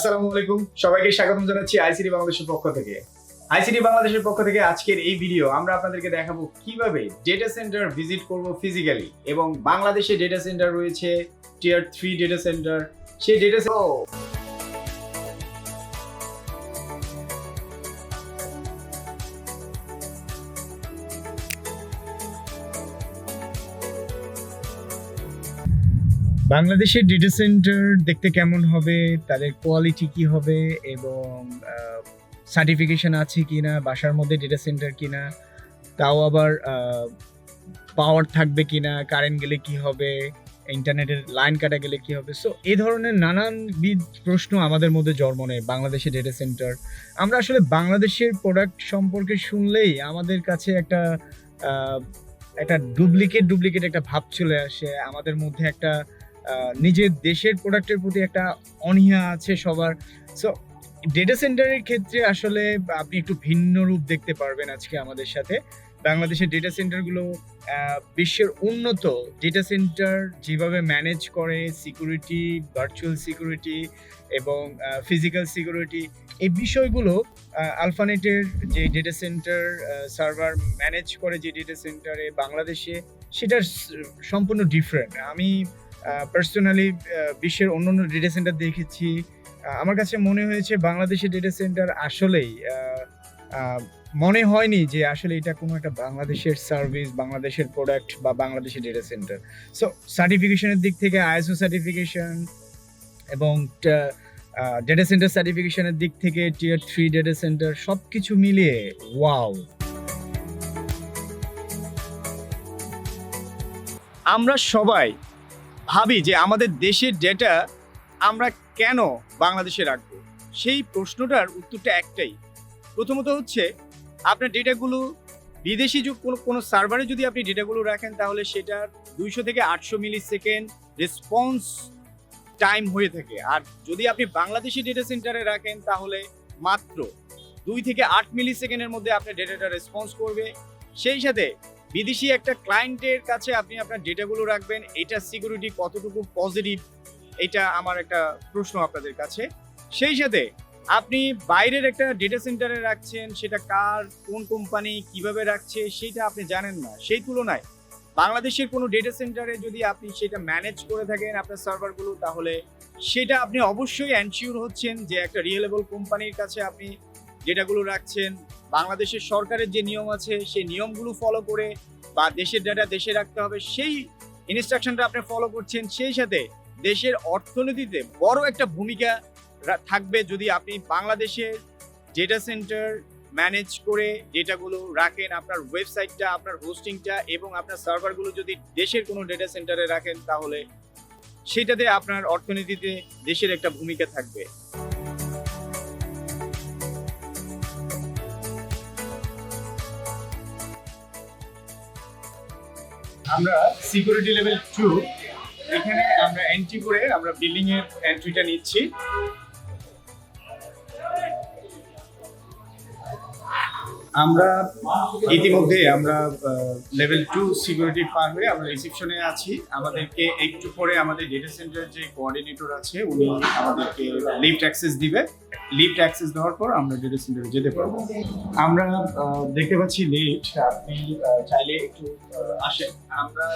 আসসালামু আলাইকুম। সবাইকে স্বাগতম জানাচ্ছি আইসিডি বাংলাদেশের পক্ষ থেকে। আইসিডি বাংলাদেশের পক্ষ থেকে আজকের এই ভিডিও আমরা আপনাদেরকে দেখাবো কীভাবে ডেটা সেন্টার ভিজিট করব ফিজিক্যালি এবং বাংলাদেশে ডেটা সেন্টার রয়েছে টিয়ার থ্রি ডেটা সেন্টার সেই ডেটা বাংলাদেশের ডেটা সেন্টার দেখতে কেমন হবে? তাদের কোয়ালিটি কি হবে? এবং সার্টিফিকেশন আছে কি না বাসার মধ্যে ডেটা সেন্টার কি না তাও আবার পাওয়ার থাকবে কিনা? কারেন্ট গেলে কি হবে? ইন্টারনেটের লাইন কাটা গেলে কি হবে? সো এই ধরনের নানানবিধ প্রশ্ন আমাদের মধ্যে জন্ম নেয় বাংলাদেশের ডেটা সেন্টার আমরা আসলে বাংলাদেশের প্রোডাক্ট সম্পর্কে শুনলেই আমাদের কাছে একটা একটা ডুপ্লিকেট ডুপ্লিকেট একটা ভাব চলে আসে। আমাদের মধ্যে একটা নিজের দেশের প্রোডাক্টের প্রতি একটা অনীহা আছে সবার। সো ডেটা সেন্টারের ক্ষেত্রে আসলে আপনি একটু ভিন্ন রূপ দেখতে পারবেন আজকে আমাদের সাথে। বাংলাদেশের ডেটা সেন্টারগুলো বিশ্বের উন্নত ডেটা সেন্টার যেভাবে ম্যানেজ করে সিকিউরিটি ভার্চুয়াল সিকিউরিটি এবং ফিজিক্যাল সিকিউরিটি এই বিষয়গুলো আলফানেটের যে ডেটা সেন্টার সার্ভার ম্যানেজ করে যে ডেটা সেন্টারে বাংলাদেশে সেটা সম্পূর্ণ ডিফারেন্ট আমি পার্সোনালি বিশ্বের অন্য অন্য ডেটা সেন্টার দেখেছি আমার কাছে মনে হয়েছে বাংলাদেশের ডেটা সেন্টার আসলেই মনে হয়নি যে আসলে এটা কোনো একটা বাংলাদেশের সার্ভিস বাংলাদেশের প্রোডাক্ট বা বাংলাদেশের ডেটা সেন্টার সো সার্টিফিকেশনের দিক থেকে আইএসও সার্টিফিকেশন এবং ডেটা সেন্টার সার্টিফিকেশনের দিক থেকে টিয়ার থ্রি ডেটা সেন্টার সব কিছু মিলিয়ে ওয়াও আমরা সবাই ভাবি যে আমাদের দেশের ডেটা আমরা কেন বাংলাদেশে রাখব? সেই প্রশ্নটার উত্তরটা একটাই। প্রথমত হচ্ছে, আপনার ডেটাগুলো বিদেশি যুগ কোনো কোনো সার্ভারে যদি আপনি ডেটাগুলো রাখেন, তাহলে সেটার দুইশো থেকে আটশো মিলি সেকেন্ড রেসপন্স টাইম হয়ে থাকে। আর যদি আপনি বাংলাদেশি ডেটা সেন্টারে রাখেন, তাহলে মাত্র দুই থেকে আট মিলি সেকেন্ডের মধ্যে আপনার ডেটাটা রেসপন্স করবে। সেই সাথে বিদেশি একটা ক্লায়েন্টের কাছে আপনি আপনার ডেটাগুলো রাখবেন, এটা সিকিউরিটি কতটুকু পজিটিভ এটা আমার একটা প্রশ্ন আপনাদের কাছে। সেই সাথে আপনি বাইরের একটা ডেটা সেন্টারে রাখছেন, সেটা কার, কোন কোম্পানি কীভাবে রাখছে, সেটা আপনি জানেন না। সেই তুলনায় বাংলাদেশের কোনো ডেটা সেন্টারে যদি আপনি সেটা ম্যানেজ করে থাকেন আপনার সার্ভারগুলো তাহলে সেটা আপনি অবশ্যই এনশিওর হচ্ছেন যে একটা রিয়েলেবল কোম্পানির কাছে আপনি ডেটাগুলো রাখছেন, বাংলাদেশের সরকারের যে নিয়ম আছে, সেই নিয়মগুলো ফলো করে বা দেশের ডেটা দেশে রাখতে হবে, সেই ইনস্ট্রাকশনটা আপনি ফলো করছেন, সেই সাথে দেশের অর্থনীতিতে বড় একটা ভূমিকা থাকবে যদি আপনি বাংলাদেশের ডেটা সেন্টার ম্যানেজ করে ডেটাগুলো রাখেন, আপনার ওয়েবসাইটটা আপনার হোস্টিংটা এবং আপনার সার্ভারগুলো যদি দেশের কোনো ডেটা সেন্টারে রাখেন, তাহলে সেটাতে আপনার অর্থনীতিতে দেশের একটা ভূমিকা থাকবে। আমরা সিকিউরিটি লেভেল টু এখানে আমরা এন্ট্রি করে আমরা বিল্ডিং এর এন্ট্রিটা নিচ্ছি। আমরা ইতিমধ্যে আমরা লেভেল টু সিকিউরিটি পার হয়ে আমরা রিসেপশনে আছি। আমাদেরকে একটু পরে আমাদের ডেটা সেন্টার যে কোঅর্ডিনেটর আছে, উনি আমাদেরকে লিফট অ্যাক্সেস দিবে। লিফট অ্যাক্সেস দেওয়ার পর আমরা ডেটা সেন্টারে যেতে পারব। আমরা দেখতে পাচ্ছি লিফট আপনি চাইলে একটু আসেন। আমরা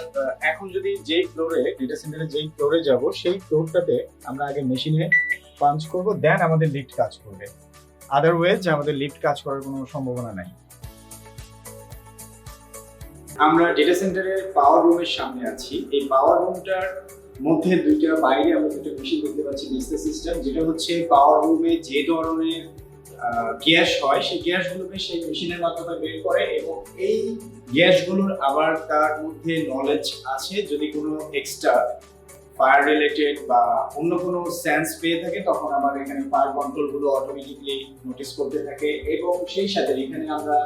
এখন যদি যেই ফ্লোরে ডেটা সেন্টারে যেই ফ্লোরে যাব, সেই ফ্লোরটাতে আমরা আগে মেশিনে পাঞ্চ করব দেন আমাদের লিফট কাজ করবে। আদারওয়াইজ আমাদের লিফট কাজ করার কোনো সম্ভাবনা নাই। আমরা ডেটা সেন্টারের পাওয়ার রুমের সামনে আছি। এই পাওয়ার রুমটার মধ্যে দুইটা, বাইরে আমরা দুটো মেশিন দেখতে পাচ্ছি ডিসপ্লে সিস্টেম যেটা হচ্ছে পাওয়ার রুমে যে ধরনের গ্যাস হয়, সেই গ্যাসগুলোকে সেই মেশিনের মাধ্যমে বের করে এবং এই গ্যাসগুলোর আবার তার মধ্যে নলেজ আছে, যদি কোনো এক্সট্রা ফায়ার রিলেটেড বা অন্য কোনো সেন্স পেয়ে থাকে, তখন আবার এখানে ফায়ার কন্ট্রোলগুলো অটোমেটিকলি নোটিস করতে থাকে এবং সেই সাথে এখানে আমরা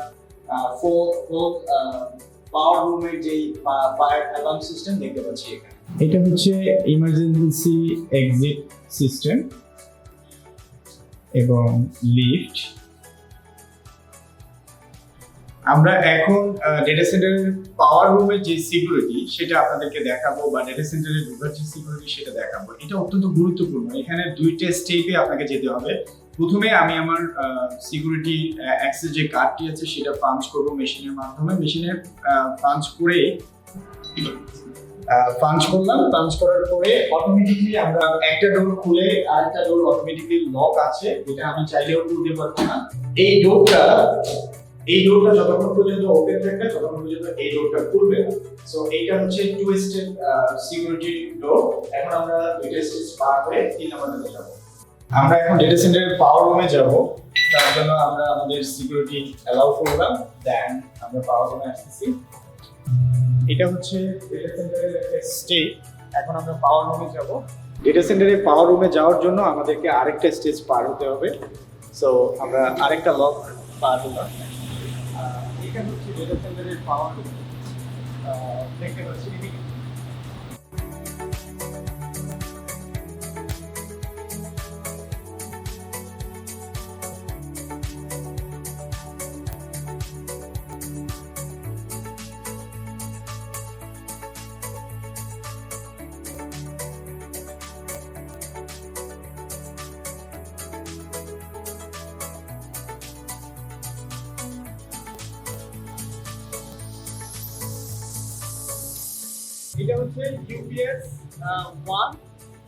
পাওয়ার রুমের যেই ফায়ার অ্যালার্ম সিস্টেম দেখতে পাচ্ছি এখানে। এটা হচ্ছে ইমার্জেন্সি এক্সিট সিস্টেম এবং লিফট আমরা এখন ডেটা সেন্টারের পাওয়ার রুমের যে সিকিউরিটি সেটা আপনাদেরকে দেখাবো, বা ডেটা সেন্টারের ঢোকার যে সিকিউরিটি সেটা দেখাবো। এটা অত্যন্ত গুরুত্বপূর্ণ। এখানে দুইটা স্টেপে আপনাকে যেতে হবে। প্রথমে আমি আমার সিকিউরিটি অ্যাক্সেস যে কার্ডটি আছে, সেটা পাঞ্চ করব মেশিনের মাধ্যমে। মেশিনে পাঞ্চ করে পাঞ্চ করলাম। পাঞ্চ করার পরে অটোমেটিকলি আমরা একটা ডোর খুলে আরেকটা ডোর অটোমেটিকলি লক আছে, যেটা আমি চাইলেও খুলতে পারব না। এই ডোরটা এই ডোরটা যতক্ষণ পর্যন্ত ওপেন থাকবে, ততক্ষণ পর্যন্ত এই ডোরটা খুলবে না। সো এইটা হচ্ছে টু স্টেপ সিকিউরিটি ডোর এখন আমরা দুইটা স্টেজ পার হয়ে তিন নম্বরে যাব। আমরা এখন ডেটা সেন্টারের পাওয়ার রুমে যাব। তার জন্য আমরা আমাদের সিকিউরিটি অ্যালাউ করলাম। দেন আমরা পাওয়ার রুমে আসতেছি। এটা হচ্ছে ডেটা সেন্টারের একটা স্টেপ এখন আমরা পাওয়ার রুমে যাব। ডেটা সেন্টারের পাওয়ার রুমে যাওয়ার জন্য আমাদেরকে আরেকটা স্টেজ পার হতে হবে। সো আমরা আরেকটা লক পার হলাম। এটা হচ্ছে ডেটা সেন্টারের পাওয়ার দেখতে পাচ্ছি। এটা হচ্ছে ইউপিএস ওয়ান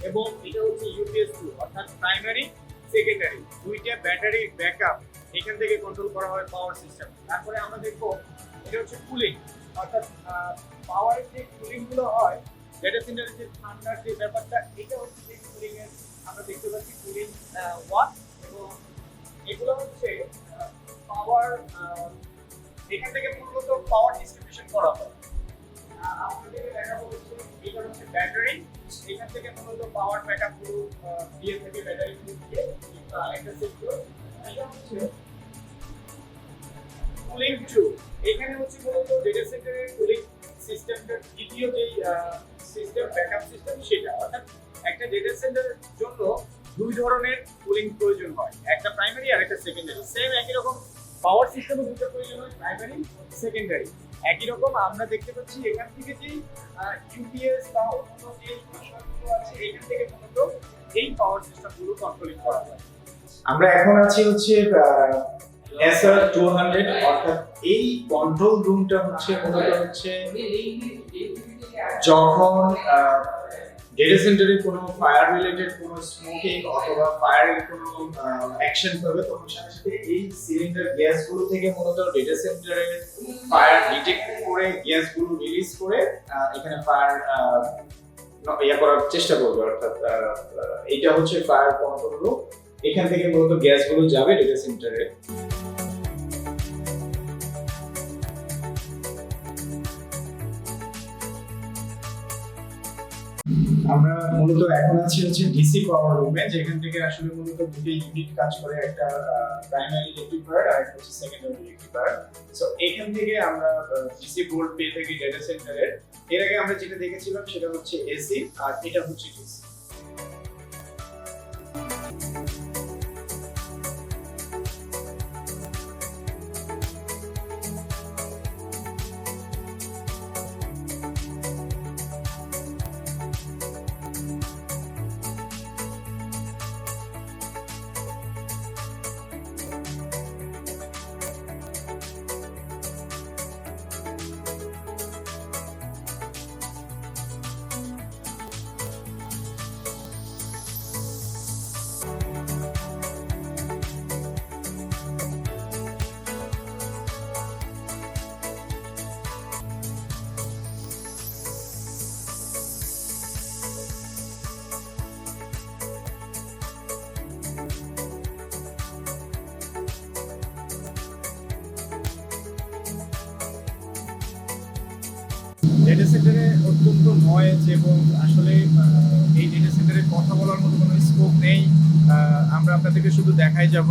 এবং এটা হচ্ছে ইউপিএস টু অর্থাৎ প্রাইমারি সেকেন্ডারি দুইটা ব্যাটারি ব্যাকআপ এখান থেকে কন্ট্রোল করা হয় পাওয়ার সিস্টেম তারপরে আমরা দেখব এটা হচ্ছে কুলিং অর্থাৎ পাওয়ারের যে কুলিংগুলো হয় ডেটা সেন্টারের যে ঠান্ডার যে ব্যাপারটা, এটা হচ্ছে যে কুলিং এর, আমরা দেখতে পাচ্ছি কুলিং ওয়ান এবং এগুলো হচ্ছে পাওয়ার এখান থেকে মূলত পাওয়ার ডিস্ট্রিবিউশন করা হয়। এটা হচ্ছে ব্যাটারি এখান থেকে মূলত পাওয়ার ব্যাকআপ আহ, দিয়ে থাকে ব্যাটারি হচ্ছে কুলিং টু এখানে হচ্ছে মূলত ডেটা সেন্টারের কুলিং সিস্টেমটার দ্বিতীয় সিস্টেম ব্যাকআপ সিস্টেম সেটা অর্থাৎ একটা ডেটা সেন্টারের জন্য দুই ধরনের কুলিং প্রয়োজন হয় একটা প্রাইমারি আর একটা সেকেন্ডারি সেম একই পাওয়ার সিস্টেমও দুটো প্রয়োজন হয় প্রাইমারি সেকেন্ডারি একই রকম আমরা দেখতে পাচ্ছি এখান থেকে যে ইউপিএস বা অন্য যে বিষয়গুলো আছে এখান থেকে মূলত এই পাওয়ার সিস্টেমগুলো কন্ট্রোলিং করা হয়। আমরা এখন আছি হচ্ছে এসআর টু হান্ড্রেড অর্থাৎ এই কন্ট্রোল রুমটা হচ্ছে মূলত হচ্ছে যখন ডেটা সেন্টারে কোনো ফায়ার রিলেটেড কোনো স্মোকিং অথবা ফায়ারের কোনো অ্যাকশন হবে তখন সাথে সাথে এই সিলিন্ডার গ্যাসগুলো থেকে মূলত ডেটা সেন্টারে ফায়ার ডিটেক্ট করে গ্যাসগুলো রিলিজ করে এখানে ফায়ার ইয়া করার চেষ্টা করবে, অর্থাৎ এইটা হচ্ছে ফায়ার কন্ট্রোল এখান থেকে মূলত গ্যাসগুলো যাবে ডেটা সেন্টারে আমরা মূলত এখন আছি হচ্ছে ডিসি পাওয়ার রুমে যেখান থেকে আসলে মূলত দুটি ইউনিট কাজ করে একটা প্রাইমারি রেক্টিফায়ার আর একটা হচ্ছে সেকেন্ডারি রেক্টিফায়ার সো এখান থেকে আমরা ডিসি বোর্ড পেয়ে থাকি ডেটা সেন্টারের এর। আগে আমরা যেটা দেখেছিলাম সেটা হচ্ছে এসি আর এটা হচ্ছে ডিসি ডেটা সেন্টারে অত্যন্ত নয়েজ এবং আসলে এই ডেটা সেন্টারে কথা বলার মতো কোনো স্কোপ নেই। আমরা আপনাদেরকে শুধু দেখাই যাব।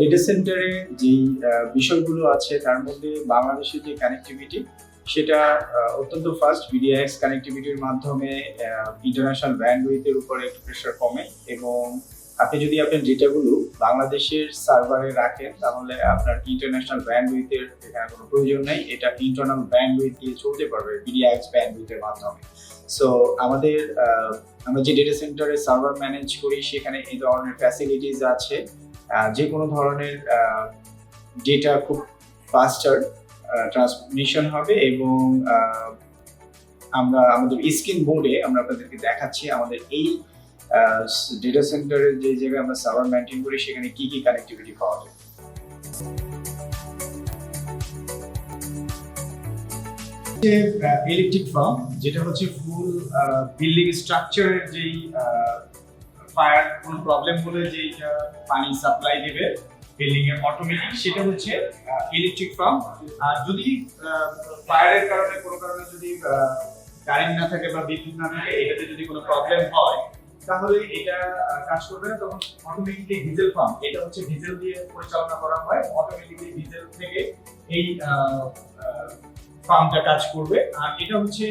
ডেটা সেন্টারে যেই বিষয়গুলো আছে, তার মধ্যে বাংলাদেশের যে কানেক্টিভিটি সেটা অত্যন্ত ফাস্ট বিডিএক্স কানেক্টিভিটির মাধ্যমে ইন্টারন্যাশনাল ব্যান্ডউইথের উপরে একটু প্রেশার কমে এবং আপনি যদি আপনার ডেটাগুলো বাংলাদেশের সার্ভারে রাখেন, তাহলে আপনার ইন্টারন্যাশনাল ব্যান্ডউইথের এখানে কোনো প্রয়োজন নেই। এটা ইন্টারনাল ব্যান্ডউইথ দিয়ে চলতে পারবে বিডিএক্স ব্যান্ডউইথের মাধ্যমে। সো আমাদের আমরা যে ডেটা সেন্টারে সার্ভার ম্যানেজ করি, সেখানে এই ধরনের ফ্যাসিলিটিস আছে। যে কোনো ধরনের ডেটা খুব ফাস্টার ট্রান্সমিশন হবে এবং আমরা, আমাদের স্ক্রিন বোর্ডে আমরা আপনাদেরকে দেখাচ্ছি আমাদের এই ডেটা সেন্টারের যে জায়গায় আমরা সার্ভার মেনটেন করি, সেখানে কি কি কানেক্টিভিটি পাওয়া যায়। ইলেকট্রিক ফার্ম যেটা হচ্ছে ফুল বিল্ডিং স্ট্রাকচারের যেই ফায়ার কোনো প্রবলেম হলে যেই পানি সাপ্লাই দেবে বিল্ডিং এর অটোমেটিক সেটা হচ্ছে ইলেকট্রিক ফার্ম আর যদি ফায়ারের কারণে, কোনো কারণে যদি কারেন্ট না থাকে বা বিদ্যুৎ না থাকে, এটাতে যদি কোনো প্রবলেম হয়, তাহলে এটা কাজ করবে না। তখন অটোমেটিকলি ডিজেল পাম্প এটা হচ্ছে ডিজেল দিয়ে পরিচালনা করা হয়। অটোমেটিকলি ডিজেল থেকে এই পাম্পটা কাজ করবে। আর এটা হচ্ছে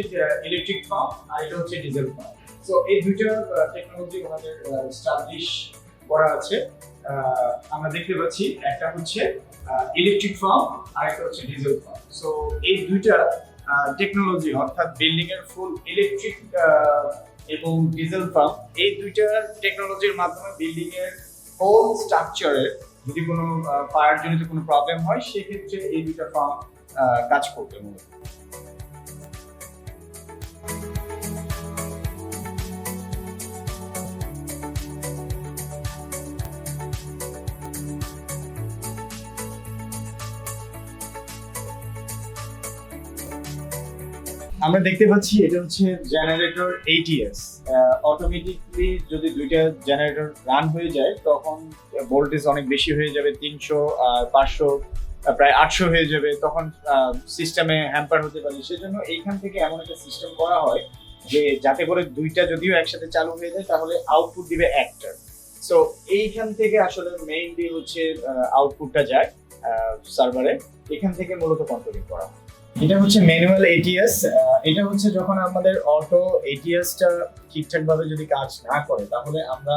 ইলেকট্রিক পাম্প আর এটা হচ্ছে ডিজেল পাম্প তো এই দুইটা টেকনোলজি আমাদের স্টাবলিশ করা আছে। আমরা দেখতে পাচ্ছি একটা হচ্ছে ইলেকট্রিক পাম্প আর একটা হচ্ছে ডিজেল পাম্প সো এই দুইটা টেকনোলজি অর্থাৎ বিল্ডিং এর ফুল ইলেকট্রিক এবং ডিজেল পাম্প এই দুইটা টেকনোলজির মাধ্যমে বিল্ডিং এর হোল স্ট্রাকচারের যদি কোনো ফায়ার জনিত কোনো প্রবলেম হয়, সেক্ষেত্রে এই দুইটা পাম্প কাজ করবে মূলত। আমরা দেখতে পাচ্ছি এটা হচ্ছে জেনারেটর এইটিএস অটোমেটিকলি যদি দুইটা জেনারেটর রান হয়ে যায়, তখন ভোল্টেজ অনেক বেশি হয়ে যাবে, তিনশো আর পাঁচশো প্রায় আটশো হয়ে যাবে। তখন সিস্টেমে হ্যাম্পার হতে পারে। সেজন্য এইখান থেকে এমন একটা সিস্টেম করা হয় যে যাতে করে দুইটা যদিও একসাথে চালু হয়ে যায়, তাহলে আউটপুট দিবে একটা। সো এইখান থেকে আসলে মেইনলি হচ্ছে আউটপুটটা যায় সার্ভারে এখান থেকে মূলত কন্ট্রোলিং করা হয়। এটা হচ্ছে ম্যানুয়াল এটিএস এটা হচ্ছে যখন আমাদের অটো এটিএসটা ঠিকঠাক ভাবে যদি কাজ না করে, তাহলে আমরা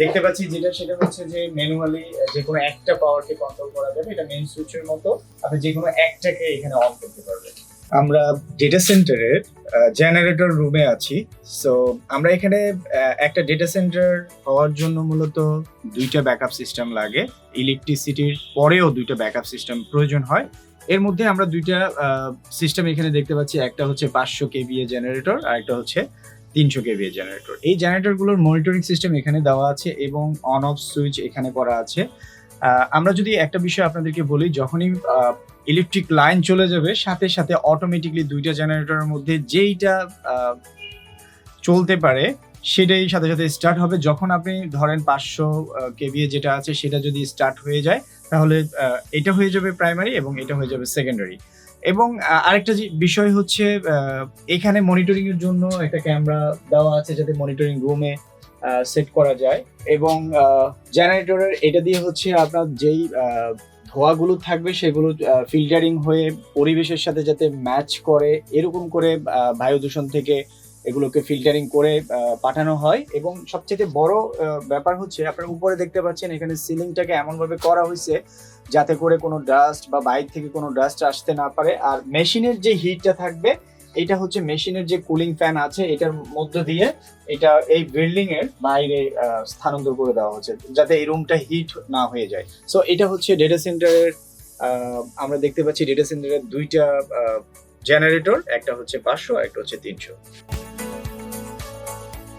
দেখতে পাচ্ছি যেটা, সেটা হচ্ছে যে ম্যানুয়ালি যে কোনো একটা পাওয়ারকে কন্ট্রোল করা যাবে, এটা মেইন সুইচের মতো, আপনি যে কোনো একটাকে এখানে অন করতে পারবেন। আমরা ডেটা সেন্টারের জেনারেটর রুমে আছি সো আমরা এখানে একটা ডেটা সেন্টার হওয়ার জন্য মূলত দুইটা ব্যাকআপ সিস্টেম লাগে। ইলেকট্রিসিটির পরেও দুইটা ব্যাকআপ সিস্টেম প্রয়োজন হয়। এর মধ্যে আমরা দুইটা সিস্টেম এখানে দেখতে পাচ্ছি। একটা হচ্ছে পাঁচশো কেভিএ জেনারেটর আর একটা হচ্ছে তিনশো কেভিএ জেনারেটর এই জেনারেটরগুলোর মনিটরিং সিস্টেম এখানে দেওয়া আছে এবং অন অফ সুইচ এখানে করা আছে। আমরা যদি একটা বিষয় আপনাদেরকে বলি, যখনই ইলেকট্রিক লাইন চলে যাবে, সাথে সাথে অটোমেটিকলি দুইটা জেনারেটরের মধ্যে যেইটা চলতে পারে সেটাই সাথে সাথে স্টার্ট হবে। যখন আপনি ধরেন পাঁচশো কেভিএ যেটা আছে সেটা যদি স্টার্ট হয়ে যায়, তাহলে এটা হয়ে যাবে প্রাইমারি এবং এটা হয়ে যাবে সেকেন্ডারি এবং আরেকটা বিষয় হচ্ছে এখানে মনিটরিং এর জন্য একটা ক্যামেরা দেওয়া আছে যাতে মনিটরিং রুমে সেট করা যায়। এবং জেনারেটরের এটা দিয়ে হচ্ছে আপনার যেই ধোঁয়াগুলো থাকবে সেগুলো ফিল্টারিং হয়ে পরিবেশের সাথে যাতে ম্যাচ করে। এরকম করে বায়ু দূষণ থেকে এগুলোকে ফিল্টারিং করে পাঠানো হয়। এবং সবচেয়ে বড় ব্যাপার হচ্ছে, আপনারা উপরে দেখতে পাচ্ছেন, এখানে সিলিংটাকে এমনভাবে করা হয়েছে যাতে করে কোনো ডাস্ট বা বাইক থেকে কোনো ডাস্ট আসতে না পারে। আর মেশিনের যে হিটটা থাকবে, এটা হচ্ছে মেশিনের যে কুলিং ফ্যান আছে, এটার মধ্য দিয়ে এটা এই বিল্ডিং এর বাইরে স্থানান্তর করে দেওয়া হচ্ছে, যাতে এই রুমটা হিট না হয়ে যায়। সো এটা হচ্ছে ডেটা সেন্টারের আমরা দেখতে পাচ্ছি ডেটা সেন্টারের দুইটা জেনারেটর একটা হচ্ছে পাঁচশো, একটা হচ্ছে তিনশো।